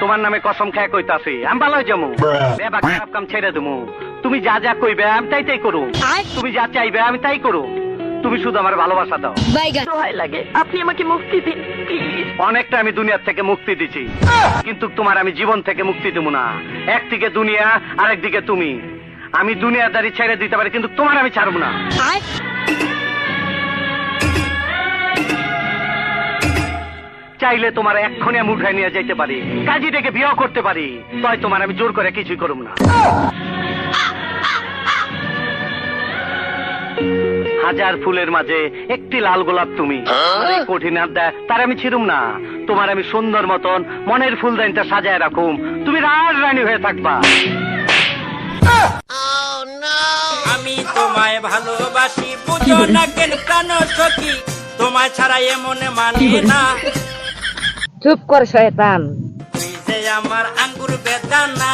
তোমার নামে কসম খেয়ে কইতাছি। আমি ভালো যাব। এবার খারাপ কাম ছেড়ে দেবো তুমি যা যা কইবে আমি তাই তাই করু তুমি যা চাইবে আমি তাই করু তুমি শুধু আমার ভালোবাসা দাও। লাগে। আপনি আমাকে মুক্তি দিন প্লিজ অনেকটা আমি দুনিয়ার থেকে মুক্তি দিছি। কিন্তু তোমার আমি জীবন থেকে মুক্তি দেবো না। একদিকে দুনিয়া আরেকদিকে তুমি। আমি দুনিয়াদারি ছেড়ে দিতে পারি কিন্তু তোমার আমি ছাড়বো না। চাইলে তোমার এক্ষণে আমি উঠাই নিয়ে যাইতে পারি। কাজী ডেকে বিয়েও করতে পারি। তাই তোমার আমি জোর করে কিছুই করব না। হাজার ফুলের মাঝে একটি লাল গোলাপ তুমি। কঠিন হাত দেয় তার আমি ছিড়ুম না। তোমার আমি সুন্দর মতন মনের ফুল দাইনটা সাজায় রাখুম। তুমি রাজ রানী হয়ে থাকবা। আমি তোমায় ভালোবাসি বুঝো না কেন প্রাণ সখী। তোমায় ছাড়া এমন মানে না। চুপ কর শয়তান। আমার আঙ্গুর বেদানা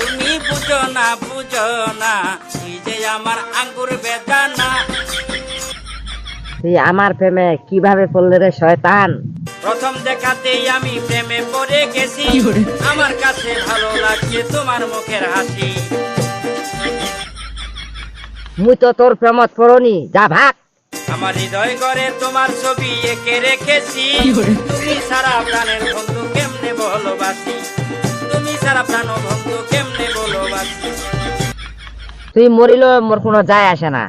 তুমি বুঝো না বুঝো না তুই যে আমার আঙ্গুর বেদানা। তুই আমার প্রেমে কীভাবে পড়লে রে শয়তান? প্রথম দেখাতেই আমি প্রেমে পড়ে গেছি। আমার কাছে ভালো লাগছে তোমার মুখের হাসি। মুই তো তোর প্রেমত পড়নি যা ভাগ। আমার হৃদয় করে তোমার ছবি এঁকে রেখেছি। তুমি সারা প্রাণের বন্ধু কেমনে ভালোবাসি? তুমি সারা প্রাণ বন্ধু কেমনে ভালোবাসি? তুই মরিল মোর কোনো যায় আসে না।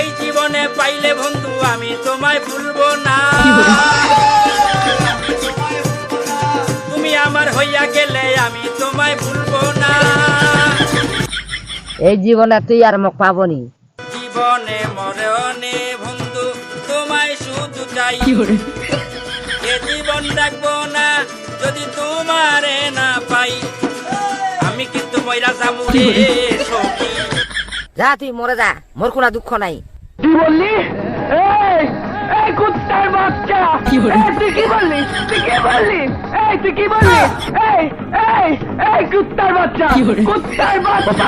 এই জীবনে পাইলে বন্ধু আমি তোমায় ভুলবো না। তুমি আমার হইয়া গেলে আমি তোমায় ভুলবো না। এই জীবনে তুই আর মোক পাবনি। জীবনে মরণে বন্ধু তোমায় চাই এ জীবন রাখব না যদি তোমারে না পাই। আমি কিন্তু ময়রা যাব রে সখী। যা তুই মরে যা মোর কোনো দুঃখ নাই। কি বললি? এই এই কুত্তার বাচ্চা। তুই কি বললি? তুই কি বললি? এই তুই কি বললি? এই এই এই কুত্তার বাচ্চা। কুত্তার বাচ্চা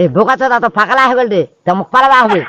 এই বোকা তো হয়ে গেল রে তো মোক পালাবা হবে।